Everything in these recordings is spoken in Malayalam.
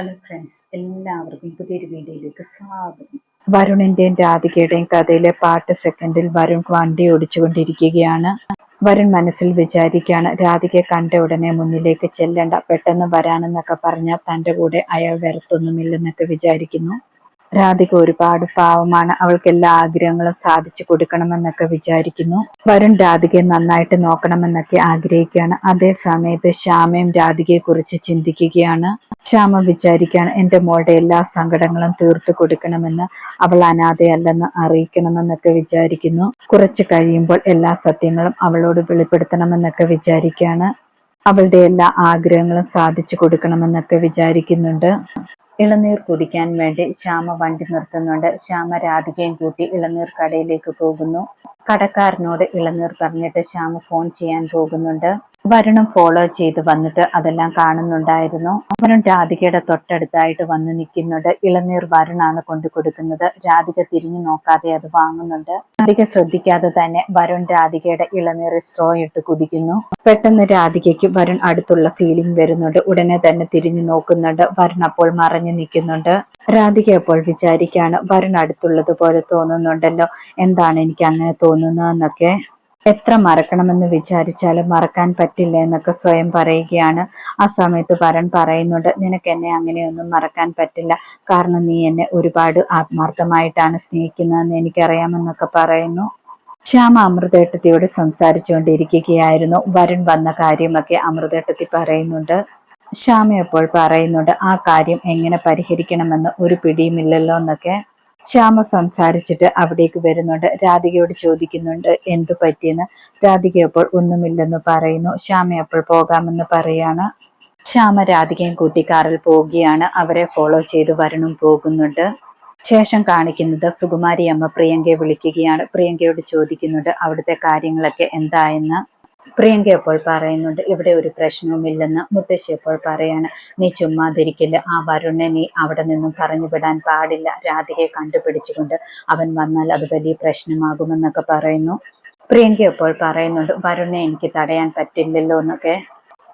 ഹലോ ഫ്രണ്ട്സ് എല്ലാവർക്കും പുതിയൊരു വീഡിയോയിലേക്ക് സ്വാഗതം. വരുണിന്റെയും രാധികയുടെയും കഥയിലെ പാട്ട് സെക്കൻഡിൽ വരുൺ വണ്ടി ഓടിച്ചുകൊണ്ടിരിക്കുകയാണ്. വരുൺ മനസ്സിൽ വിചാരിക്കുകയാണ് രാധികയെ കണ്ട ഉടനെ മുന്നിലേക്ക് ചെല്ലണ്ട പെട്ടെന്ന് വരാനെന്നൊക്കെ പറഞ്ഞാൽ തന്റെ കൂടെ അയാൾ വരത്തൊന്നുമില്ലെന്നൊക്കെ വിചാരിക്കുന്നു. രാധിക ഒരുപാട് പാവമാണ്. അവൾക്ക് എല്ലാ ആഗ്രഹങ്ങളും സാധിച്ചു കൊടുക്കണമെന്നൊക്കെ വിചാരിക്കുന്നു. വരുൺ രാധികയെ നന്നായിട്ട് നോക്കണമെന്നൊക്കെ ആഗ്രഹിക്കുകയാണ്. അതേ സമയത്ത് ശ്യാമയും രാധികയെ കുറിച്ച് ചിന്തിക്കുകയാണ്. ശ്യാമ വിചാരിക്കുകയാണ് എന്റെ മോളുടെ എല്ലാ സങ്കടങ്ങളും തീർത്തു കൊടുക്കണമെന്ന് അവൾ അനാഥയല്ലെന്ന് അറിയിക്കണമെന്നൊക്കെ വിചാരിക്കുന്നു. കുറച്ച് കഴിയുമ്പോൾ എല്ലാ സത്യങ്ങളും അവളോട് വെളിപ്പെടുത്തണമെന്നൊക്കെ വിചാരിക്കുകയാണ്. അവളുടെ എല്ലാ ആഗ്രഹങ്ങളും സാധിച്ചു കൊടുക്കണമെന്നൊക്കെ വിചാരിക്കുന്നുണ്ട്. ഇളനീർ കുടിക്കാൻ വേണ്ടി ശ്യാമ വണ്ടി നിർത്തുന്നുണ്ട്. ശ്യാമ രാധികയും കൂട്ടി ഇളനീർ കടയിലേക്ക് പോകുന്നു. കടക്കാരനോട് ഇളനീർ പറഞ്ഞിട്ട് ശ്യാമ ഫോൺ ചെയ്യാൻ പോകുന്നുണ്ട്. വരുണം ഫോളോ ചെയ്ത് വന്നിട്ട് അതെല്ലാം കാണുന്നുണ്ടായിരുന്നു. അവരും രാധികയുടെ തൊട്ടടുത്തായിട്ട് വന്ന് നിൽക്കുന്നുണ്ട്. ഇളനീർ വരുണാണ് കൊണ്ടു കൊടുക്കുന്നത്. രാധിക തിരിഞ്ഞു നോക്കാതെ അത് വാങ്ങുന്നുണ്ട്. രാധിക ശ്രദ്ധിക്കാതെ തന്നെ വരുൺ രാധികയുടെ ഇളനീർ സ്ട്രോ ഇട്ട് കുടിക്കുന്നു. പെട്ടെന്ന് രാധികയ്ക്ക് വരുൺ അടുത്തുള്ള ഫീലിംഗ് വരുന്നുണ്ട്. ഉടനെ തന്നെ തിരിഞ്ഞു നോക്കുന്നുണ്ട്. വരുൺ അപ്പോൾ മറഞ്ഞു നിൽക്കുന്നുണ്ട്. രാധിക അപ്പോൾ വിചാരിക്കാണ് വരുൺ അടുത്തുള്ളത് പോലെ തോന്നുന്നുണ്ടല്ലോ. എന്താണ് എനിക്ക് അങ്ങനെ തോന്നുന്നതെന്നൊക്കെ. എത്ര മറക്കണമെന്ന് വിചാരിച്ചാലും മറക്കാൻ പറ്റില്ല എന്നൊക്കെ സ്വയം പറയുകയാണ്. ആ സമയത്ത് വരൻ പറയുന്നുണ്ട് നിനക്ക് എന്നെ അങ്ങനെയൊന്നും മറക്കാൻ പറ്റില്ല. കാരണം നീ എന്നെ ഒരുപാട് ആത്മാർത്ഥമായിട്ടാണ് സ്നേഹിക്കുന്നതെന്ന് എനിക്കറിയാമെന്നൊക്കെ പറയുന്നു. ശ്യാമ അമൃതേട്ടത്തിയോട് സംസാരിച്ചുകൊണ്ടിരിക്കുകയായിരുന്നു. വരുൺ വന്ന കാര്യമൊക്കെ അമൃതേട്ടത്തി പറയുന്നുണ്ട്. ശ്യാമ അപ്പോൾ പറയുന്നുണ്ട് ആ കാര്യം എങ്ങനെ പരിഹരിക്കണമെന്ന് ഒരു പിടിയുമില്ലല്ലോ എന്നൊക്കെ. ശ്യാമ സംസാരിച്ചിട്ട് അവിടേക്ക് വരുന്നുണ്ട്. രാധികയോട് ചോദിക്കുന്നുണ്ട് എന്തു പറ്റിയെന്ന്? രാധിക അപ്പോൾ ഒന്നുമില്ലെന്ന് പറയുന്നു. ശ്യാമ അപ്പോൾ പോകാമെന്ന് പറയാണ്. ശ്യാമ രാധികയും കൂട്ടി കാറിൽ പോവുകയാണ്. അവരെ ഫോളോ ചെയ്ത് വരണം പോകുന്നുണ്ട്. ശേഷം കാണിക്കുന്നത് സുകുമാരി അമ്മ പ്രിയങ്കയെ വിളിക്കുകയാണ്. പ്രിയങ്കയോട് ചോദിക്കുന്നുണ്ട് അവിടുത്തെ കാര്യങ്ങളൊക്കെ എന്തായെന്ന് പ്രിയങ്ക അപ്പോൾ പറയുന്നുണ്ട് ഇവിടെ ഒരു പ്രശ്നവുമില്ലെന്ന് മുത്തശ്ശി അപ്പോൾ പറയാണ്. നീ ചുമ്മാതിരിക്കില്ല. ആ വരുണനെ നീ അവിടെ നിന്നും പറഞ്ഞു വിടാൻ പാടില്ല. രാധികയെ കണ്ടുപിടിച്ചുകൊണ്ട് അവൻ വന്നാൽ അത് വലിയ പ്രശ്നമാകുമെന്നൊക്കെ പറയുന്നു. പ്രിയങ്ക അപ്പോൾ പറയുന്നുണ്ട് വരുണെ എനിക്ക് തടയാൻ പറ്റില്ലല്ലോ എന്നൊക്കെ.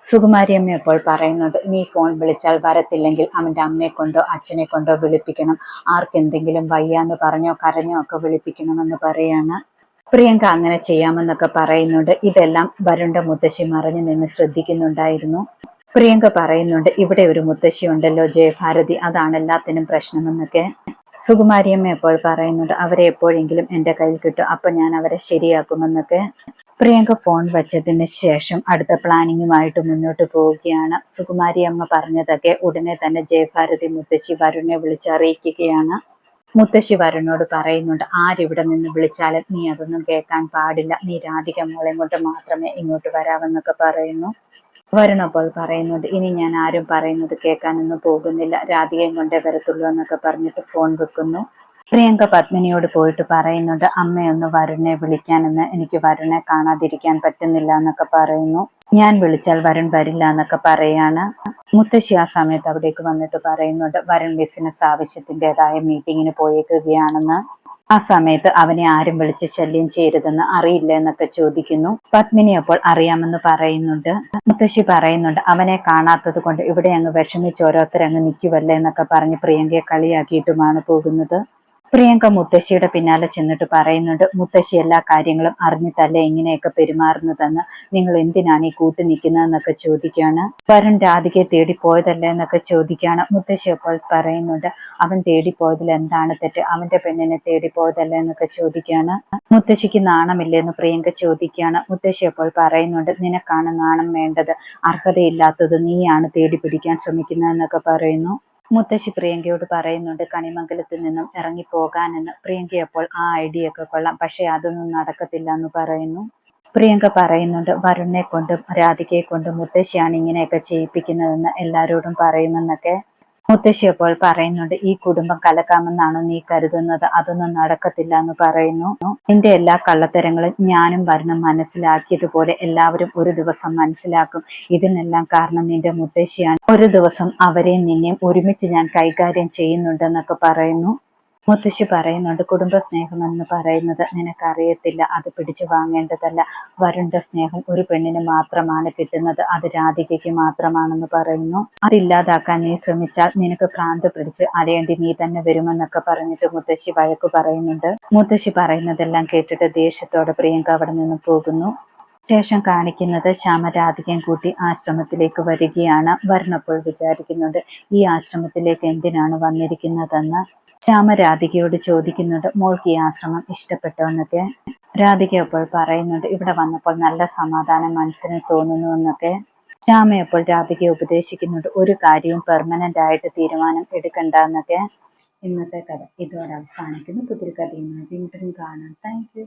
സുകുമാരിയമ്മ അപ്പോൾ പറയുന്നുണ്ട് നീ ഫോൺ വിളിച്ചാൽ വരത്തില്ലെങ്കിൽ അവന്റെ അമ്മയെ കൊണ്ടോ അച്ഛനെ കൊണ്ടോ വിളിപ്പിക്കണം. ആർക്കെന്തെങ്കിലും വയ്യാന്ന് പറഞ്ഞോ കരഞ്ഞോ ഒക്കെ വിളിപ്പിക്കണമെന്ന് പറയാണ്. പ്രിയങ്ക അങ്ങനെ ചെയ്യാമെന്നൊക്കെ പറയുന്നുണ്ട്. ഇതെല്ലാം വരുണ്ട മുത്തശ്ശി മറിഞ്ഞു നിന്ന് ശ്രദ്ധിക്കുന്നുണ്ടായിരുന്നു. പ്രിയങ്ക പറയുന്നുണ്ട് ഇവിടെ ഒരു മുത്തശ്ശി ഉണ്ടല്ലോ ജയഭാരതി അതാണ് എല്ലാത്തിനും പ്രശ്നമെന്നൊക്കെ. സുകുമാരിയമ്മ എപ്പോൾ പറയുന്നുണ്ട് അവരെ എപ്പോഴെങ്കിലും എന്റെ കയ്യിൽ കിട്ടും അപ്പൊ ഞാൻ അവരെ ശരിയാക്കുമെന്നൊക്കെ. പ്രിയങ്ക ഫോൺ വെച്ചതിന് ശേഷം അടുത്ത പ്ലാനിങ്ങുമായിട്ട് മുന്നോട്ട് പോവുകയാണ്. സുകുമാരി അമ്മ പറഞ്ഞതൊക്കെ ഉടനെ തന്നെ ജയഭാരതി മുത്തശ്ശി വരുണിനെ വിളിച്ചറിയിക്കുകയാണ്. മുത്തശ്ശി വരനോട് പറയുന്നുണ്ട് ആരിവിടെ നിന്ന് വിളിച്ചാലും നീ അതൊന്നും കേൾക്കാൻ പാടില്ല. നീ രാധിക മോളെ കൊണ്ട് മാത്രമേ ഇങ്ങോട്ട് വരാവെന്നൊക്കെ പറയുന്നു. വരുൺ അപ്പോൾ പറയുന്നുണ്ട് ഇനി ഞാൻ ആരും പറയുന്നത് കേൾക്കാനൊന്നും പോകുന്നില്ല. രാധികയും കൊണ്ടേ വരത്തുള്ളൂ എന്നൊക്കെ പറഞ്ഞിട്ട് ഫോൺ വെക്കുന്നു. പ്രിയങ്ക പത്മിനിയോട് പോയിട്ട് പറയുന്നുണ്ട് അമ്മയൊന്ന് വരുണെ വിളിക്കാനെന്ന് എനിക്ക് വരുണെ കാണാതിരിക്കാൻ പറ്റുന്നില്ല എന്നൊക്കെ പറയുന്നു. ഞാൻ വിളിച്ചാൽ വരുൺ വരില്ല എന്നൊക്കെ പറയാണ്. മുത്തശ്ശി ആ സമയത്ത് അവിടേക്ക് വന്നിട്ട് പറയുന്നുണ്ട് വരുൺ ബിസിനസ് ആവശ്യത്തിന്റെതായ മീറ്റിങ്ങിന് പോയേക്കുകയാണെന്ന്. ആ സമയത്ത് അവനെ ആരും വിളിച്ച് ശല്യം ചെയ്യരുതെന്ന് അറിയില്ല എന്നൊക്കെ ചോദിക്കുന്നു. പത്മിനി അപ്പോൾ അറിയാമെന്ന് പറയുന്നുണ്ട്. മുത്തശ്ശി പറയുന്നുണ്ട് അവനെ കാണാത്തത് കൊണ്ട് ഇവിടെ അങ്ങ് വിഷമിച്ച് ഓരോരുത്തരങ്ങ് നിൽക്കുവല്ലേ എന്നൊക്കെ പറഞ്ഞ് പ്രിയങ്കയെ കളിയാക്കിയിട്ടുമാണ് പോകുന്നത്. പ്രിയങ്ക മുത്തശ്ശിയുടെ പിന്നാലെ ചെന്നിട്ട് പറയുന്നുണ്ട് മുത്തശ്ശി എല്ലാ കാര്യങ്ങളും അറിഞ്ഞിട്ടല്ലേ ഇങ്ങനെയൊക്കെ പെരുമാറുന്നതെന്ന്? നിങ്ങൾ എന്തിനാണ് ഈ കൂട്ടി നിൽക്കുന്നതെന്നൊക്കെ ചോദിക്കുകയാണ്. വരൻ രാധികയെ തേടിപ്പോയതല്ലേ എന്നൊക്കെ ചോദിക്കുകയാണ്. മുത്തശ്ശി അപ്പോൾ പറയുന്നുണ്ട് അവൻ തേടിപ്പോയതിൽ എന്താണ് തെറ്റ്? അവന്റെ പെണ്ണിനെ തേടിപ്പോയതല്ലേ എന്നൊക്കെ ചോദിക്കുകയാണ്. മുത്തശ്ശിക്ക് നാണമില്ലേ എന്ന് പ്രിയങ്ക ചോദിക്കുകയാണ്. മുത്തശ്ശി അപ്പോൾ പറയുന്നുണ്ട് നിനക്കാണ് നാണം വേണ്ടത്. അർഹതയില്ലാത്തത് നീയാണ് തേടി പിടിക്കാൻ ശ്രമിക്കുന്നതെന്നൊക്കെ പറയുന്നു. മുത്തശ്ശി പ്രിയങ്കയോട് പറയുന്നുണ്ട് കണിമംഗലത്തിൽ നിന്നും ഇറങ്ങിപ്പോകാനെന്ന്. പ്രിയങ്ക അപ്പോൾ ആ ഐഡിയ ഒക്കെ കൊള്ളാം. പക്ഷെ അതൊന്നും നടക്കത്തില്ല എന്ന് പറയുന്നു. പ്രിയങ്ക പറയുന്നുണ്ട് വരുണിനെ കൊണ്ടും രാധികയെ കൊണ്ടും മുത്തശ്ശിയാണ് ഇങ്ങനെയൊക്കെ ചെയ്യിപ്പിക്കുന്നതെന്ന് എല്ലാവരോടും പറയുമെന്നൊക്കെ. മുത്തശ്ശി അപ്പോൾ പറയുന്നുണ്ട് ഈ കുടുംബം കലക്കാമെന്നാണോ നീ കരുതുന്നത്? അതൊന്നും നടക്കത്തില്ല എന്ന് പറയുന്നു. നിന്റെ എല്ലാ കള്ളത്തരങ്ങളും ഞാനും വരണം മനസ്സിലാക്കിയതുപോലെ എല്ലാവരും ഒരു ദിവസം മനസ്സിലാക്കും. ഇതിനെല്ലാം കാരണം നിന്റെ മുത്തശ്ശിയാണ്. ഒരു ദിവസം അവരെയും നിന്നെയും ഒരുമിച്ച് ഞാൻ കൈകാര്യം ചെയ്യുന്നുണ്ടെന്നൊക്കെ പറയുന്നു. മുത്തശ്ശി പറയുന്നുണ്ട് കുടുംബസ്നേഹം എന്ന് പറയുന്നത് നിനക്കറിയത്തില്ല അത് പിടിച്ചു വാങ്ങേണ്ടതല്ല. വരുണ്ട സ്നേഹം ഒരു പെണ്ണിന് മാത്രമാണ് കിട്ടുന്നത് അത് രാധികയ്ക്ക് മാത്രമാണെന്ന് പറയുന്നു. അതില്ലാതാക്കാൻ നീ ശ്രമിച്ചാൽ നിനക്ക് ഭ്രാന്ത് പിടിച്ച് അലയേണ്ടി നീ തന്നെ വരുമെന്നൊക്കെ പറഞ്ഞിട്ട് മുത്തശ്ശി വഴക്ക് പറയുന്നുണ്ട്. മുത്തശ്ശി പറയുന്നതെല്ലാം കേട്ടിട്ട് ദേഷ്യത്തോടെ പ്രിയങ്ക അവിടെ നിന്ന് പോകുന്നു. ശേഷം കാണിക്കുന്നത് ശ്യാമരാധികയും കൂട്ടി ആശ്രമത്തിലേക്ക് വരികയാണ്. വരുന്നപ്പോൾ വിചാരിക്കുന്നുണ്ട് ഈ ആശ്രമത്തിലേക്ക് എന്തിനാണ് വന്നിരിക്കുന്നതെന്ന്. ശ്യാമരാധികയോട് ചോദിക്കുന്നുണ്ട് മോൾക്ക് ഈ ആശ്രമം ഇഷ്ടപ്പെട്ടോ എന്നൊക്കെ. രാധിക അപ്പോൾ പറയുന്നുണ്ട് ഇവിടെ വന്നപ്പോൾ നല്ല സമാധാനം മനസ്സിന് തോന്നുന്നു എന്നൊക്കെ. ശ്യാമ അപ്പോൾ രാധികയെ ഉപദേശിക്കുന്നുണ്ട് ഒരു കാര്യവും പെർമനന്റ് ആയിട്ട് തീരുമാനം എടുക്കണ്ട എന്നൊക്കെ. ഇന്നത്തെ കഥ ഇതോടെ അവസാനിക്കുന്നു. പുതിയ കഥയുമായി വീണ്ടും കാണാം. താങ്ക്